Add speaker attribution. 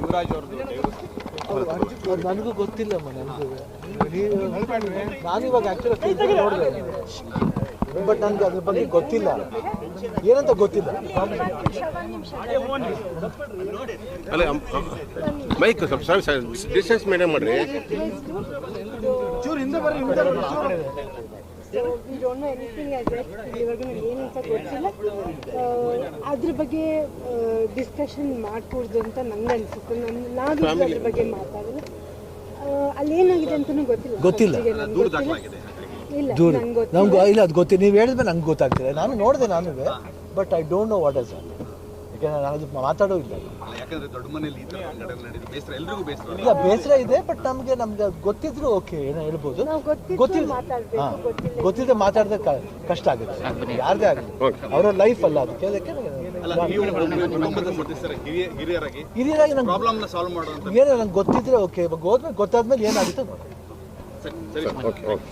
Speaker 1: ಯುವರಾಜ್ ಅವ್ರದ್ದು
Speaker 2: ನನಗೂ ಗೊತ್ತಿಲ್ಲ ನಾನು ಇವಾಗ ಆಕ್ಚುಲಿ ನೋಡಿದೆ ಬಟ್ ನನಗೆ ಅದ್ರ ಬಗ್ಗೆ ಗೊತ್ತಿಲ್ಲ. ಏನಂತ ಗೊತ್ತಿಲ್ಲ.
Speaker 3: ಅಲ್ಲ ಮೈಕ್ ಸ್ವಲ್ಪ ಡಿಸ್ಟೆನ್ಸ್ ಮೇಂಟೈನ್ ಮಾಡ್ರಿ.
Speaker 2: ಚೂರು ಹಿಂದೆ ಬರ್ರಿ ಹಿಂದೆ ಬರ್ರಿ,
Speaker 4: ಅದ್ರ ಬಗ್ಗೆ ಡಿಸ್ಕಷನ್ ಮಾಡ್ಕೂಡ್ದು ಅಂತ ನಂಗೆ ಅನ್ಸುತ್ತೆ. ನನ್ನ ನಾನು ಅದ್ರ ಬಗ್ಗೆ ಮಾತಾಡೋದು. ಅಲ್ಲಿ ಏನಾಗಿದೆ ಅಂತಲೂ ಗೊತ್ತಿಲ್ಲ.
Speaker 2: ಗೊತ್ತಿಲ್ಲ.
Speaker 4: ಇಲ್ಲ
Speaker 2: ದೂರ. ನಮ್ಗೆ ಇಲ್ಲ ಅದು ಗೊತ್ತಿಲ್ಲ ನೀವು ಹೇಳಿದ್ರೆ ನಂಗೆ ಗೊತ್ತಾಗ್ತಿದೆ. ನಾನು ನೋಡಿದೆ ನಾನು but I don't know what is ಯಾಕೆಂದ್ರೆ ನಾನು ಅದು ಮಾತಾಡೋ ಇಲ್ಲ.
Speaker 1: ಯಾಕಂದ್ರೆ ದೊಡ್ಡ ಮನೆಯಲ್ಲಿ ಈ ನಡೆದಿದೆ ಬೇಸರ ಎಲ್ರಿಗೂ ಬೇಸರ
Speaker 2: ಇಲ್ಲ ಬೇಸರ ಇದೆ ಬಟ್ ನಮಗೆ ನಮ್ಗೆ ಗೊತ್ತಿದ್ರು ಓಕೆ ಏನೋ ಹೇಳ್ಬೋದು. ಗೊತ್ತಿಲ್ಲ
Speaker 4: ಮಾತಾಡ್ಬೇಕು,
Speaker 2: ಹಾಂ
Speaker 4: ಗೊತ್ತಿಲ್ಲ.
Speaker 2: ಗೊತ್ತಿದ್ರೆ ಮಾತಾಡಿದ್ರೆ ಕಷ್ಟ ಆಗುತ್ತೆ. ಯಾರದೇ ಆಗಲಿ. ಅವರ ಲೈಫ್ ಅಲ್ಲ ಅದಕ್ಕೆ ಅದಕ್ಕೆ
Speaker 1: ಹಿರಿಯರಾಗಿ.
Speaker 2: ಹಿರಿಯರಾಗಿ ನಂಗೆ
Speaker 1: ಪ್ರಾಬ್ಲಮ್ನ ಸಾಲ್ವ್ ಮಾಡೋದು
Speaker 2: ಏನೋ ನಂಗೆ ಗೊತ್ತಿದ್ರೆ ಓಕೆ ಇವಾಗ ಹೋದ್ಮೇಲೆ ಗೊತ್ತಾದ್ಮೇಲೆ ಏನಾಗುತ್ತೆ ನೋಡಿ.
Speaker 1: ಸರಿ ಸರಿ.
Speaker 3: Okay okay.